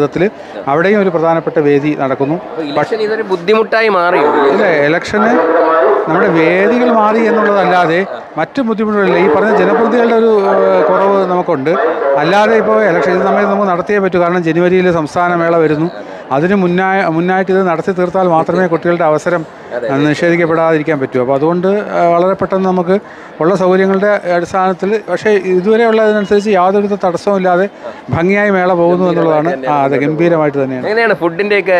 വിധത്തിൽ അവിടെയും ഒരു പ്രധാനപ്പെട്ട വേദി നടക്കുന്നു. ഇതൊരു ബുദ്ധിമുട്ടായി മാറി. ഇല്ല ഇലക്ഷന് നമ്മുടെ വേദികൾ മാറി എന്നുള്ളതല്ലാതെ മറ്റു ബുദ്ധിമുട്ടുകളില്ല. ഈ പറഞ്ഞ ജനപ്രതികളുടെ ഒരു കുറവ് നമുക്കുണ്ട്. അല്ലാതെ ഇപ്പോൾ ഇലക്ഷൻ സമയത്ത് നമുക്ക് നടത്തിയേ പറ്റൂ. കാരണം ജനുവരിയിൽ സംസ്ഥാന മേള വരുന്നു. അതിന് മുന്നായ മുന്നായിട്ട് ഇത് നടത്തി തീർത്താൽ മാത്രമേ കുട്ടികളുടെ അവസരം നിഷേധിക്കപ്പെടാതിരിക്കാൻ പറ്റൂ. അപ്പോൾ അതുകൊണ്ട് വളരെ പെട്ടെന്ന് നമുക്ക് ഉള്ള സൗകര്യങ്ങളുടെ അടിസ്ഥാനത്തിൽ പക്ഷേ ഇതുവരെ ഉള്ളതിനനുസരിച്ച് യാതൊരു തടസ്സവും ഇല്ലാതെ ഭംഗിയായി മേള പോകുന്നു എന്നുള്ളതാണ് ആ അതെ ഗംഭീരമായിട്ട് തന്നെയാണ്. എങ്ങനെയാണ് ഫുഡിന്റെ ഒക്കെ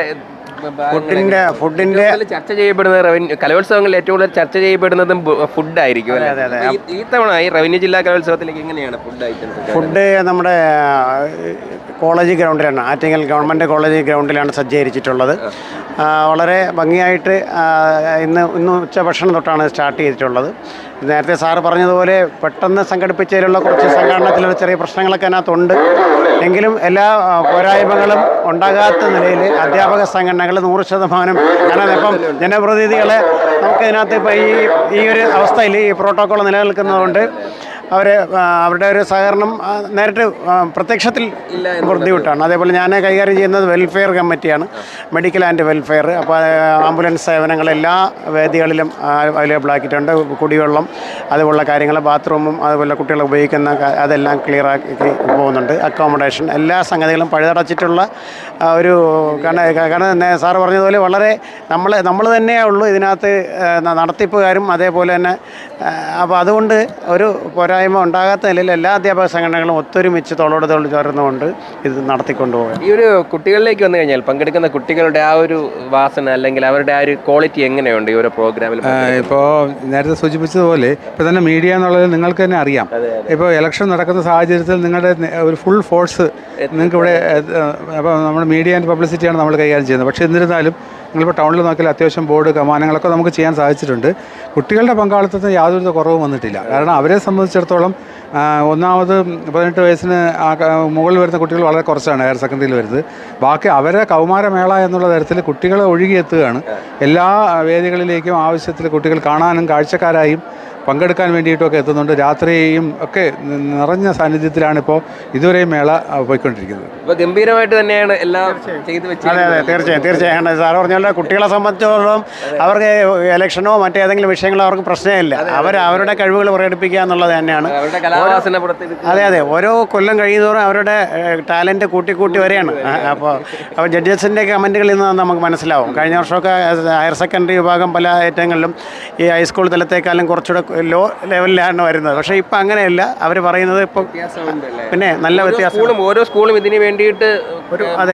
ഫുഡിന്റെ ഫുഡിന്റെ ചർച്ച ചെയ്യപ്പെടുന്ന റവന്യൂ കലോത്സവങ്ങളിൽ ഏറ്റവും കൂടുതൽ ചർച്ച ചെയ്യപ്പെടുന്നതും ഫുഡ് ആയിരിക്കും? അതെ, അതെ. ഈ- തവണ ഈ റവന്യൂ ജില്ലാ കലോത്സവത്തിലേക്ക് എങ്ങനെയാണ് ഫുഡ് ഐറ്റംസ് ഫുഡ് നമ്മുടെ കോളേജ് ഗ്രൗണ്ടിലാണ്. ആറ്റിങ്ങൽ ഗവൺമെന്റ് കോളേജ് ഗ്രൗണ്ടിലാണ് സജ്ജീകരിച്ചിട്ടുള്ളത്. വളരെ ഭംഗിയായിട്ട് ഇന്ന് ഇന്ന് ഇന്ന് ഉച്ചഭക്ഷണം തൊട്ടാണ് സ്റ്റാർട്ട് ചെയ്തിട്ടുള്ളത്. നേരത്തെ സാറ് പറഞ്ഞതുപോലെ പെട്ടെന്ന് സംഘടിപ്പിച്ചതിലുള്ള കുറച്ച് സംഘടനത്തിലുള്ള ചെറിയ പ്രശ്നങ്ങളൊക്കെ അതിനകത്തുണ്ട്. എങ്കിലും എല്ലാ പോരായ്മകളും ഉണ്ടാകാത്ത നിലയിൽ അധ്യാപക സംഘടനകൾ നൂറ് ശതമാനം കാരണം ഇപ്പം ജനപ്രതിനിധികളെ നമുക്ക് ഇപ്പം ഈ ഈ ഒരു അവസ്ഥയിൽ ഈ പ്രോട്ടോക്കോൾ നിലനിൽക്കുന്നതുകൊണ്ട് അവർ അവരുടെ ഒരു സഹകരണം നേരിട്ട് പ്രത്യക്ഷത്തിൽ ബുദ്ധിമുട്ടാണ്. അതേപോലെ ഞാൻ കൈകാര്യം ചെയ്യുന്നത് വെൽഫെയർ കമ്മിറ്റിയാണ് മെഡിക്കൽ ആൻഡ് വെൽഫെയർ അപ്പോൾ ആംബുലൻസ് സേവനങ്ങൾ എല്ലാ വേദികളിലും അവൈലബിൾ ആക്കിയിട്ടുണ്ട്. കുടിവെള്ളം അതുപോലുള്ള കാര്യങ്ങൾ ബാത്റൂമും അതുപോലെ കുട്ടികൾ ഉപയോഗിക്കുന്ന അതെല്ലാം ക്ലിയർ ആക്കി പോകുന്നുണ്ട്. അക്കോമഡേഷൻ എല്ലാ സംഗതികളും പഴുതടച്ചിട്ടുള്ള ഒരു കാരണം സാറ് പറഞ്ഞതുപോലെ വളരെ നമ്മൾ നമ്മൾ തന്നെയേ ഉള്ളൂ ഇതിനകത്ത് നടത്തിപ്പുകാരും അതേപോലെ തന്നെ. അപ്പോൾ അതുകൊണ്ട് ഒരു പോരായ്മ ഉണ്ടാകാത്ത നിലയിൽ എല്ലാ അധ്യാപക സംഘടനകളും ഒത്തൊരുമിച്ച് തോളോട് തോൾ ചേർന്നുകൊണ്ട് ഇത് നടത്തിക്കൊണ്ടുപോകുക ഈ ഒരു കുട്ടികളിലേക്ക് വന്നു കഴിഞ്ഞാൽ പങ്കെടുക്കുന്ന കുട്ടികളുടെ ആ ഒരു വാസന അല്ലെങ്കിൽ അവരുടെ ആ ഒരു ക്വാളിറ്റി എങ്ങനെയുണ്ട് ഈ ഒരു പ്രോഗ്രാമിൽ ഇപ്പോൾ നേരത്തെ സൂചിപ്പിച്ചതുപോലെ ഇപ്പോൾ തന്നെ മീഡിയ എന്നുള്ളത് നിങ്ങൾക്ക് തന്നെ അറിയാം. ഇപ്പോൾ ഇലക്ഷൻ നടക്കുന്ന സാഹചര്യത്തിൽ നിങ്ങളുടെ ഒരു ഫുൾ ഫോഴ്സ് നിങ്ങൾക്ക് ഇവിടെ അപ്പോൾ നമ്മുടെ മീഡിയ ആൻഡ് പബ്ലിസിറ്റിയാണ് നമ്മൾ കൈകാര്യം ചെയ്യുന്നത്. പക്ഷേ എന്നിരുന്നാലും നിങ്ങളിപ്പോൾ ടൗണിൽ നോക്കിയാൽ അത്യാവശ്യം ബോർഡ് കമാനങ്ങളൊക്കെ നമുക്ക് ചെയ്യാൻ സാധിച്ചിട്ടുണ്ട്. കുട്ടികളുടെ പങ്കാളിത്തത്തിന് യാതൊരു കുറവും വന്നിട്ടില്ല. കാരണം അവരെ സംബന്ധിച്ചിടത്തോളം ഒന്നാമത് പതിനെട്ട് വയസ്സിന് ആ മുകളിൽ വരുന്ന കുട്ടികൾ വളരെ കുറച്ചാണ് ഹയർ സെക്കൻഡറിയിൽ വരുന്നത്. ബാക്കി അവരെ കൗമാരമേള എന്നുള്ള തരത്തിൽ കുട്ടികൾ ഒഴുകിയെത്തുകയാണ്. എല്ലാ വേദികളിലേക്കും ആവശ്യത്തിൽ കുട്ടികൾ കാണാനും കാഴ്ചക്കാരായും പങ്കെടുക്കാൻ വേണ്ടിയിട്ടൊക്കെ എത്തുന്നുണ്ട്. രാത്രിയും ഒക്കെ നിറഞ്ഞ സാന്നിധ്യത്തിലാണ് ഇപ്പോൾ ഇതുവരെയും മേള പോയിക്കൊണ്ടിരിക്കുന്നത്. ഗംഭീരമായിട്ട് തന്നെയാണ് എല്ലാം ചെയ്തു അതെ വെച്ചത് അതെ തീർച്ചയായും തീർച്ചയായും. സാറ് പറഞ്ഞ പോലെ കുട്ടികളെ സംബന്ധിച്ചിടത്തോളം അവർക്ക് ഇലക്ഷനോ മറ്റേതെങ്കിലും വിഷയങ്ങളോ അവർക്ക് പ്രശ്നമില്ല. അവർ അവരുടെ കഴിവുകൾ പ്രകടിപ്പിക്കുക എന്നുള്ളത് തന്നെയാണ്. അതെ അതെ ഓരോ കൊല്ലം കഴിയുന്നതോറും അവരുടെ ടാലന്റ് കൂട്ടി കൂട്ടി വരികയാണ്. അപ്പോൾ അപ്പോൾ ജഡ്ജസിന്റെ കമന്റുകളിൽ നിന്ന് നമുക്ക് മനസ്സിലാവും. കഴിഞ്ഞ വർഷമൊക്കെ ഹയർ സെക്കൻഡറി വിഭാഗം പല ഏറ്റങ്ങളിലും ഈ ഹൈസ്കൂൾ തലത്തേക്കാളും കുറച്ചുകൂടെ ലോ ലെവലിലാണ് വരുന്നത്. പക്ഷേ ഇപ്പം അങ്ങനെയല്ല. അവർ പറയുന്നത് ഇപ്പം പിന്നെ നല്ല വ്യത്യാസം ഓരോ സ്കൂളും ഇതിന് വേണ്ടിയിട്ട് ഒരു അതെ.